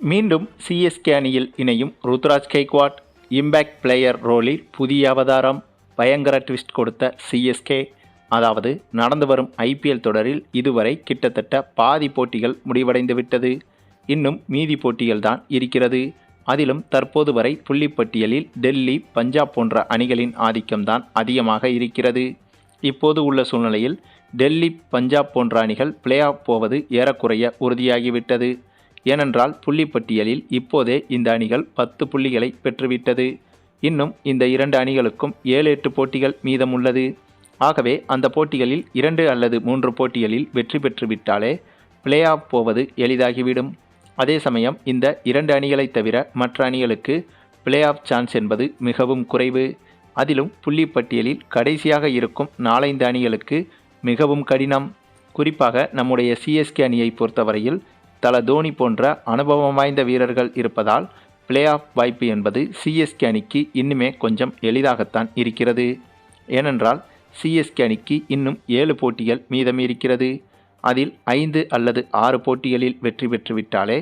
மீண்டும் சிஎஸ்கே அணியில் இணையும் ருத்ராஜ் கெய்க்வாட் இம்பேக்ட் பிளேயர் ரோலில் புதிய அவதாரம் பயங்கர ட்விஸ்ட் கொடுத்த சிஎஸ்கே அதாவது நடந்து வரும் ஐபிஎல் தொடரில் இதுவரை கிட்டத்தட்ட பாதி போட்டிகள் முடிவடைந்து விட்டது. இன்னும் மீதி போட்டிகள் தான் இருக்கிறது. அதிலும் தற்போது வரை புள்ளிப்பட்டியலில் டெல்லி பஞ்சாப் போன்ற அணிகளின் ஆதிக்கம்தான் அதிகமாக இருக்கிறது. இப்போது உள்ள சூழ்நிலையில் டெல்லி பஞ்சாப் போன்ற அணிகள் பிளே ஆஃப் போவது ஏறக்குறைய உறுதியாகிவிட்டது. ஏனென்றால் புள்ளிப்பட்டியலில் இப்போதே இந்த அணிகள் பத்து புள்ளிகளை பெற்றுவிட்டது. இன்னும் இந்த இரண்டு அணிகளுக்கும் ஏழு எட்டு போட்டிகள் மீதமுள்ளது. ஆகவே அந்த போட்டிகளில் இரண்டு அல்லது மூன்று போட்டிகளில் வெற்றி பெற்றுவிட்டாலே பிளே ஆஃப் போவது எளிதாகிவிடும். அதே சமயம் இந்த இரண்டு அணிகளைத் தவிர மற்ற அணிகளுக்கு பிளே ஆஃப் சான்ஸ் என்பது மிகவும் குறைவு. அதிலும் புள்ளிப்பட்டியலில் கடைசியாக இருக்கும் நாலைந்து அணிகளுக்கு மிகவும் கடினம். குறிப்பாக நம்முடைய சிஎஸ்கே அணியை பொறுத்தவரையில் தல தோனி போன்ற அனுபவம் வாய்ந்த வீரர்கள் இருப்பதால் பிளே ஆஃப் வாய்ப்பு என்பது சிஎஸ்கே அணிக்கு இன்னுமே கொஞ்சம் எளிதாகத்தான் இருக்கிறது. ஏனென்றால் சிஎஸ்கே அணிக்கு இன்னும் ஏழு போட்டிகள் மீதம் இருக்கிறது. அதில் ஐந்து அல்லது ஆறு போட்டிகளில் வெற்றி பெற்றுவிட்டாலே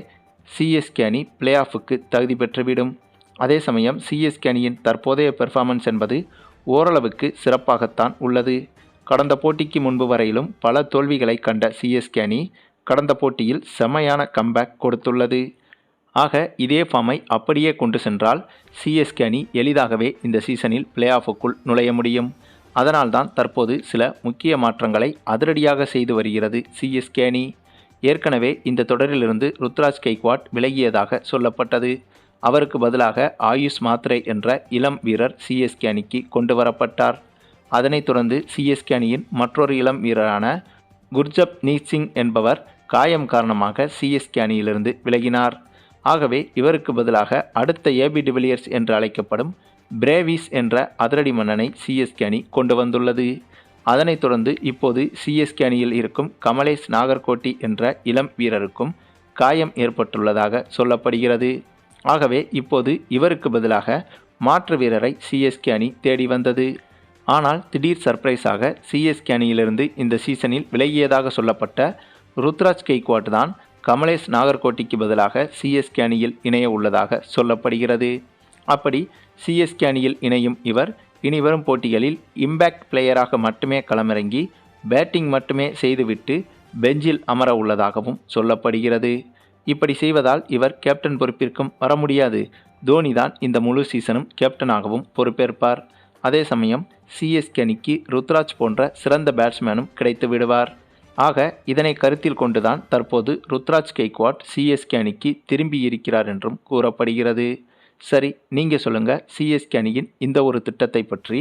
சிஎஸ்கே அணி பிளே ஆஃபுக்கு தகுதி பெற்றுவிடும். அதே சமயம் சிஎஸ்கே அணியின் தற்போதைய பெர்ஃபார்மன்ஸ் என்பது ஓரளவுக்கு சிறப்பாகத்தான் உள்ளது. கடந்த போட்டிக்கு முன்பு வரையிலும் பல தோல்விகளை கண்ட சிஎஸ்கே அணி கடந்த போட்டியில் செமையான கம்பேக் கொடுத்துள்ளது. ஆக இதே ஃபார்மை அப்படியே கொண்டு சென்றால் சிஎஸ்கே அணி எளிதாகவே இந்த சீசனில் பிளே ஆஃபுக்குள் நுழைய முடியும். அதனால்தான் தற்போது சில முக்கிய மாற்றங்களை அதிரடியாக செய்து வருகிறது சிஎஸ்கே அணி. ஏற்கனவே இந்த தொடரிலிருந்து ருத்ராஜ் கெய்க்வாட் விலகியதாக சொல்லப்பட்டது. அவருக்கு பதிலாக ஆயுஷ் மாத்ரே என்ற இளம் வீரர் சிஎஸ்கே அணிக்கு கொண்டு வரப்பட்டார். அதனைத் தொடர்ந்து சிஎஸ்கே அணியின் மற்றொரு இளம் வீரரான குர்ஜப் நீத் சிங் என்பவர் காயம் காரணமாக சிஎஸ்கே அணியிலிருந்து விலகினார். ஆகவே இவருக்கு பதிலாக அடுத்த ஏபி டிவிலியர்ஸ் என்று அழைக்கப்படும் பிரேவிஸ் என்ற அதிரடி மன்னனை சிஎஸ்கே அணி கொண்டு வந்துள்ளது. அதனைத் தொடர்ந்து இப்போது சிஎஸ்கே அணியில் இருக்கும் கமலேஷ் நாகர்கோட்டி என்ற இளம் வீரருக்கும் காயம் ஏற்பட்டுள்ளதாக சொல்லப்படுகிறது. ஆகவே இப்போது இவருக்கு பதிலாக மாற்று வீரரை சிஎஸ்கே அணி தேடி வந்தது. ஆனால் திடீர் சர்ப்ரைஸாக சிஎஸ்கே அணியிலிருந்து இந்த சீசனில் விலகியதாக சொல்லப்பட்ட ருத்ராஜ் கெய்க்வாட் தான் கமலேஷ் நாகர்கோட்டிக்கு பதிலாக சிஎஸ்கே அணியில் இணைய உள்ளதாக சொல்லப்படுகிறது. அப்படி சிஎஸ்கே அணியில் இணையும் இவர் இனி வரும் போட்டிகளில் இம்பேக்ட் பிளேயராக மட்டுமே களமிறங்கி பேட்டிங் மட்டுமே செய்துவிட்டு பெஞ்சில் அமர உள்ளதாகவும் சொல்லப்படுகிறது. இப்படி செய்வதால் இவர் கேப்டன் பொறுப்பிற்கும் வர முடியாது. தோனி தான் இந்த முழு சீசனும் கேப்டனாகவும் பொறுப்பேற்பார். அதே சமயம் சிஎஸ்கே அணிக்கு ருத்ராஜ் போன்ற சிறந்த பேட்ஸ்மேனும் கிடைத்து விடுவார். ஆக இதனை கருத்தில் கொண்டுதான் தற்போது ருத்ராஜ் கெய்க்வாட் சிஎஸ்கே அணிக்கு திரும்பி இருக்கிறார் என்றும் கூறப்படுகிறது. சரி நீங்கள் சொல்லுங்கள் சிஎஸ்கே அணியின் இந்த ஒரு திட்டத்தை பற்றி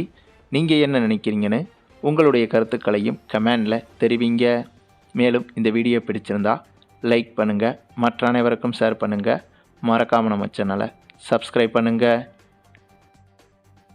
நீங்கள் என்ன நினைக்கிறீங்கன்னு? உங்களுடைய கருத்துக்களையும் கமெண்டில் தெரிவிங்க. மேலும் இந்த வீடியோ பிடிச்சிருந்தா லைக் பண்ணுங்கள் மற்ற அனைவருக்கும் ஷேர் பண்ணுங்கள் மறக்காமல் நம்ம சேனலை சப்ஸ்கிரைப் பண்ணுங்கள்